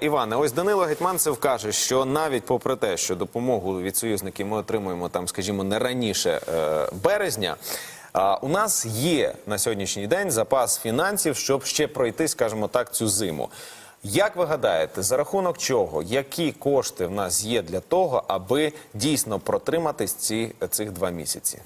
Іване, ось Данило Гетьманцев каже, що навіть попри те, що допомогу від союзників ми отримуємо там, скажімо, не раніше е, березня. У нас є на сьогоднішній день запас фінансів, щоб ще пройти, скажімо так, цю зиму. Як ви гадаєте, за рахунок чого, які кошти в нас є для того, аби дійсно протриматись ці цих два місяці?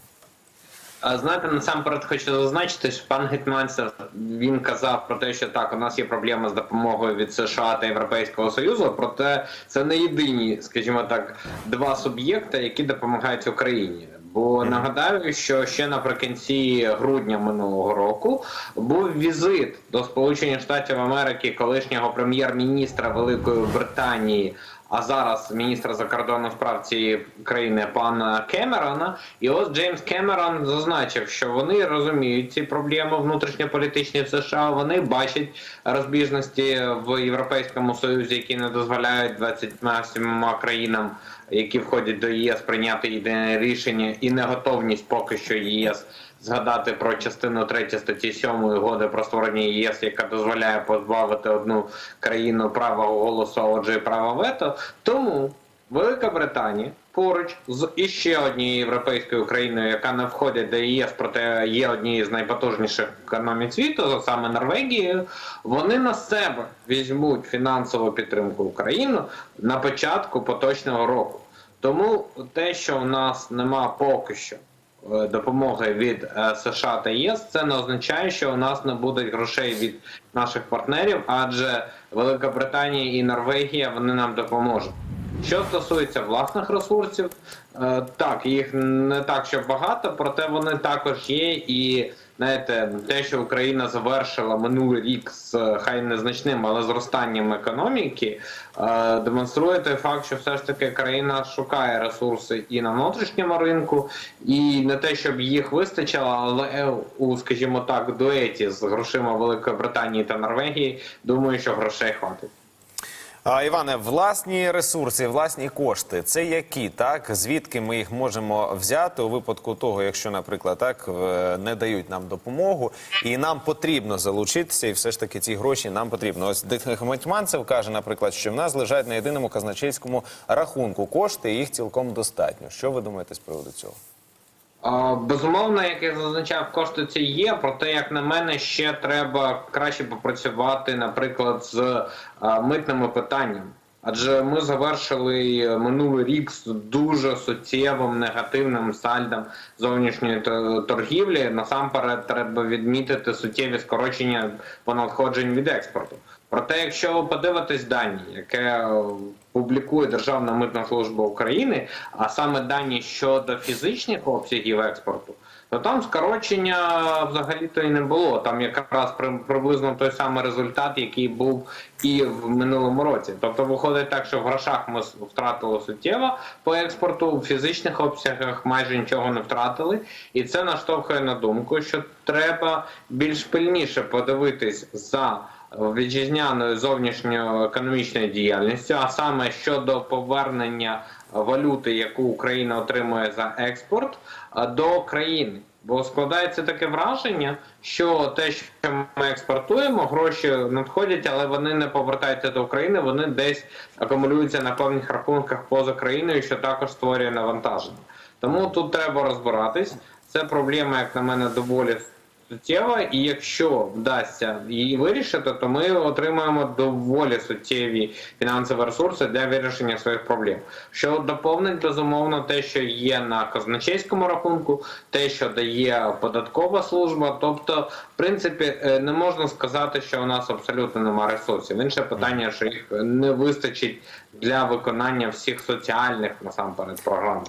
Знаєте, насамперед хочу зазначити, що пан Гетманцев він казав про те, що так, у нас є проблема з допомогою від США та Європейського Союзу, проте це не єдині, скажімо так, два суб'єкти, які допомагають Україні. Бо нагадаю, що ще наприкінці грудня минулого року був візит до Сполучених Штатів Америки колишнього прем'єр-міністра Великої Британії а зараз міністра закордонних справ цієї країни пана Кемерона. І ось Джеймс Кемерон зазначив, що вони розуміють ці проблеми внутрішньополітичні в США. Вони бачать розбіжності в Європейському Союзі, які не дозволяють 27 країнам, які входять до ЄС, прийняти єдине рішення і неготовність поки що ЄС. Згадати про частину 3 статті 7 угоди про створення ЄС, яка дозволяє позбавити одну країну права голосу, а отже, і права вето. Тому Велика Британія поруч з іще однією європейською країною, яка не входить до ЄС, проте є однією з найпотужніших економік світу, саме Норвегією, вони на себе візьмуть фінансову підтримку України на початку поточного року. Тому те, що у нас нема поки що допомоги від е, США та ЄС, це не означає, що у нас не буде грошей від наших партнерів, адже Велика Британія і Норвегія вони нам допоможуть. Що стосується власних ресурсів, е, так їх не так, що багато, проте вони також є. І знаєте, те, що Україна завершила минулий рік з хай незначним, але зростанням економіки, е, демонструє той факт, що все ж таки країна шукає ресурси і на внутрішньому ринку, і не те, щоб їх вистачило, але у, скажімо так, дуеті з грошима Великої Британії та Норвегії, думаю, що грошей хватить. А, Іване, власні ресурси, власні кошти, це які так? Звідки ми їх можемо взяти у випадку того, якщо, наприклад, так не дають нам допомогу, і нам потрібно залучитися, і все ж таки ці гроші нам потрібно. Ось Дихматьманцев каже, наприклад, що в нас лежать на єдиному казначейському рахунку кошти, і їх цілком достатньо. Що ви думаєте з приводу цього? Безумовно, як я зазначав, кошти ці є. Проте, як на мене, ще треба краще попрацювати, наприклад, з митними питаннями. Адже ми завершили минулий рік з дуже суттєвим негативним сальдом зовнішньої торгівлі. Насамперед, треба відмітити суттєві скорочення по надходжень від експорту. Проте, якщо ви подивитесь дані, яке публікує Державна митна служба України, а саме дані щодо фізичних обсягів експорту, то там скорочення взагалі-то і не було. Там якраз приблизно той самий результат, який був і в минулому році. Тобто виходить так, що в грошах ми втратили суттєво по експорту, в фізичних обсягах майже нічого не втратили, і це наштовхує на думку, що треба більш пильніше подивитись за вітчизняною зовнішньою економічною діяльністю, а саме щодо повернення валюти, яку Україна отримує за експорт, а, до країни. Бо складається таке враження, що те, що ми експортуємо, гроші надходять, але вони не повертаються до України, вони десь акумулюються на певних рахунках поза країною, що також створює навантаження. Тому тут треба розбиратись. Це проблема, як на мене, доволі суттєва, і якщо вдасться її вирішити, то ми отримаємо доволі суттєві фінансові ресурси для вирішення своїх проблем. Що доповнить безумовно те, що є на казначейському рахунку, те, що дає податкова служба. Тобто, в принципі, е, не можна сказати, що у нас абсолютно немає ресурсів. Інше питання, що їх не вистачить для виконання всіх соціальних насамперед програм.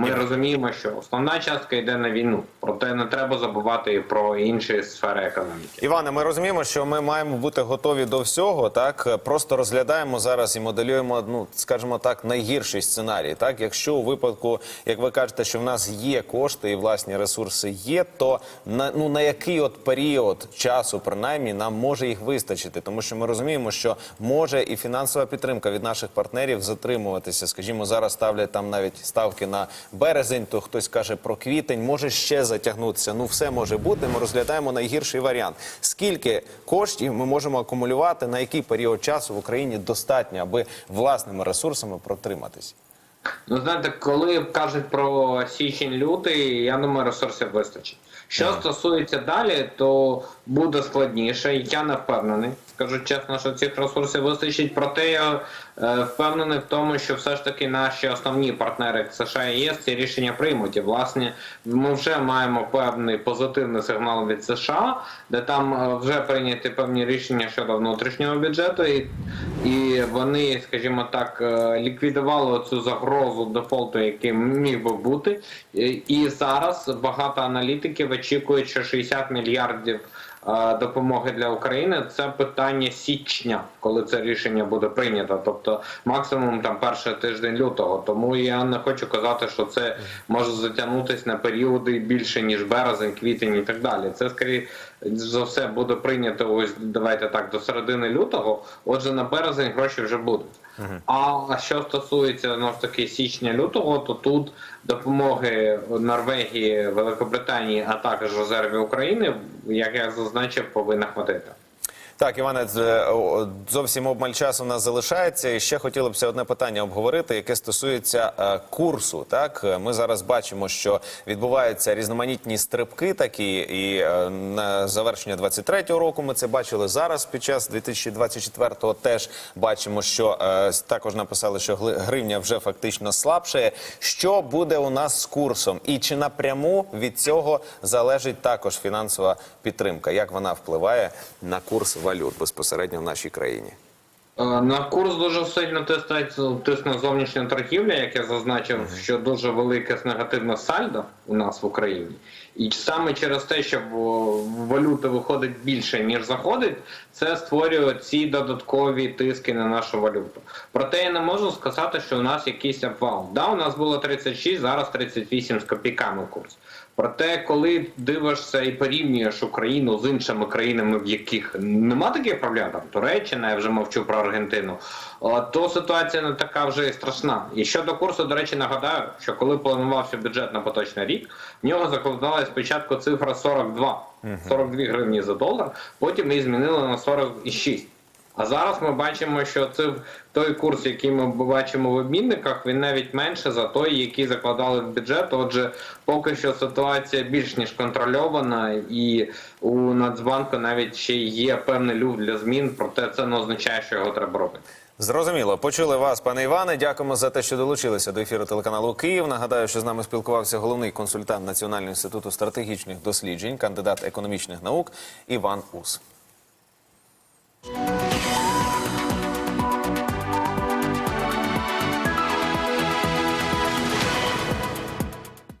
Ми розуміємо, що основна частка йде на війну, проте не треба забувати і про інші сфери економіки. Іване, ми розуміємо, що ми маємо бути готові до всього. Так просто розглядаємо зараз і моделюємо, ну скажімо так, найгірший сценарій. Так, якщо у випадку, як ви кажете, що в нас є кошти і власні ресурси є, то на ну на який от період часу, принаймні, нам може їх вистачити, тому що ми розуміємо, що може і фінансова підтримка від наших партнерів затримуватися. Скажімо, зараз ставлять там навіть ставки на березень, то хтось каже про квітень, може ще затягнутися. Ну, все може бути. Ми розглядаємо найгірший варіант. Скільки коштів ми можемо акумулювати, на який період часу в Україні достатньо, аби власними ресурсами протриматись? Ну, знаєте, коли кажуть про січень-лютий, я думаю, ресурсів вистачить. Що стосується далі, то буде складніше. Я не впевнений. Скажу чесно, що цих ресурсів вистачить. Проте я е, впевнений в тому, що все ж таки наші основні партнери США і ЄС ці рішення приймуть. І власне ми вже маємо певний позитивний сигнал від США, де там е, вже прийняті певні рішення щодо внутрішнього бюджету, і, і вони, скажімо так, е, ліквідували цю загрозу дефолту, який міг би бути. І, зараз багато аналітиків очікують, що 60 мільярдів допомоги для України це питання січня, коли це рішення буде прийнято. Тобто максимум там перший тиждень лютого. Тому я не хочу казати, що це може затягнутися на періоди більше ніж березень, квітень і так далі. Це скоріше за все буде прийнято ось давайте так до середини лютого. Отже, на березень гроші вже будуть. А що стосується ну, ж таки січня лютого, то тут допомоги Норвегії, Великобританії, а також резервів України, як я зазначив, повинна хватити. Так, Іване, зовсім обмаль часу у нас залишається. І ще хотілося одне питання обговорити, яке стосується е, курсу. Так, Е, ми зараз бачимо, що відбуваються різноманітні стрибки, такі і е, на завершення 23-го року ми це бачили зараз. Під час 2024-го теж бачимо, що е, також написали, що гривня вже фактично слабшає. Що буде у нас з курсом, і чи напряму від цього залежить також фінансова підтримка? Як вона впливає на курс валют безпосередньо в нашій країні? Е, На курс дуже сильно тисне, зовнішня торгівля, як я зазначив, що дуже велике негативне сальдо у нас в Україні. І саме через те, що валюти виходить більше, ніж заходить, це створює ці додаткові тиски на нашу валюту. Проте я не можу сказати, що у нас якийсь обвал. Да, у нас було 36, зараз 38 з копійками курс. Проте, коли дивишся і порівнюєш Україну з іншими країнами, в яких нема таких проблем, там Туреччина, я вже мовчу про Аргентину, то ситуація не така вже і страшна. І щодо курсу, до речі, нагадаю, що коли планувався бюджет на поточний рік, в нього закладалася спочатку цифра 42, 42 гривні за долар, потім її змінили на 46. А зараз ми бачимо, що це той курс, який ми бачимо в обмінниках, він навіть менше за той, який закладали в бюджет. Отже, поки що ситуація більш ніж контрольована, і у Нацбанку навіть ще є певний люфт для змін, проте це не означає, що його треба робити. Зрозуміло, почули вас, пане Іване. Дякуємо за те, що долучилися до ефіру телеканалу Київ. Нагадаю, що з нами спілкувався головний консультант Національного інституту стратегічних досліджень, кандидат економічних наук Іван Ус.